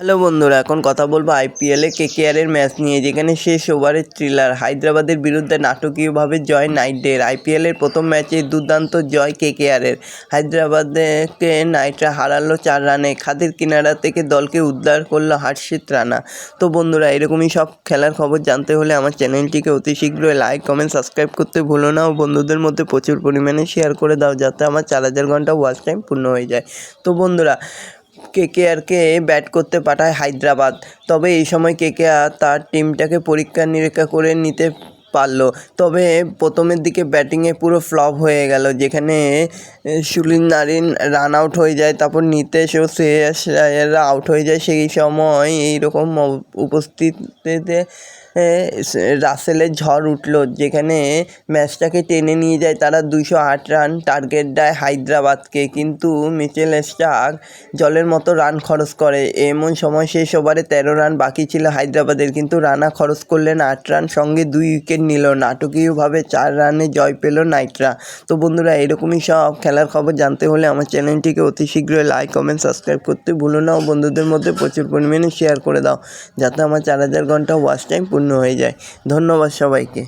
Hello বন্ধুরা, এখন কথা বলব আইপিএলে কেকেআরের ম্যাচ নিয়ে, যেখানে শেষ ওভারের থ্রিলার হায়দ্রাবাদের বিরুদ্ধে নাটকীয়ভাবে জয় নাইট নাইটদের আইপিএলের প্রথম ম্যাচে দুর্দান্ত জয় কেকেআরের। হায়দ্রাবাদকে নাইটরা হারালো চার রানে। খাদের কিনারা থেকে দলকে উদ্ধার করল হার্ষিত রানা। তো বন্ধুরা, এরকমই সব খেলার খবর জানতে হলে আমার চ্যানেলটিকে অতি শীঘ্রই লাইক কমেন্ট সাবস্ক্রাইব করতে ভুলো না। ও বন্ধুদের মধ্যে প্রচুর পরিমাণে শেয়ার করে দাও, যাতে আমার চার হাজার ঘণ্টা ওয়াচ টাইম পূর্ণ হয়ে যায়। তো বন্ধুরা কেকেআরকে ব্যাট করতে পাঠায় হায়দ্রাবাদ। তবে এই সময় কেকেআর তার টিমটাকে পরীক্ষা নিরীক্ষা করে নিতে পারল। তবে প্রথমের দিকে ব্যাটিংয়ে পুরো ফ্লপ হয়ে গেল, যেখানে সুনীল নারিন রান আউট হয়ে যায়, তারপর নিতেশ ও শ্রেয়াস আয়াররা আউট হয়ে যায়। সেই সময় এইরকম উপস্থিতিতে রাসেলের ঝড় উঠল, যেখানে ম্যাচটাকে টেনে নিয়ে যায় তারা দুশো আট রান টার্গেট দেয় হায়দ্রাবাদকে। কিন্তু মিচেল স্টার্ক জলের মতো রান খরচ করে। এমন সময় শেষ ওভারে তেরো রান বাকি ছিল হায়দ্রাবাদের, কিন্তু রানা খরচ করলেন আট রান সঙ্গে দুই উইকেট নিল, নাটকীয়ভাবে চার রানে জয় পেল নাইটরা। তো বন্ধুরা, এরকমই সব খেলার খবর জানতে হলে আমার চ্যানেলটিকে অতি শীঘ্রই লাইক কমেন্ট সাবস্ক্রাইব করতে ভুলো না ও বন্ধুদের মধ্যে প্রচুর পরিমাণে শেয়ার করে দাও, যাতে আমার চার হাজার ঘণ্টা ওয়াচ টাইম পূর্ণ হয়ে যায়। ধন্যবাদ সবাইকে।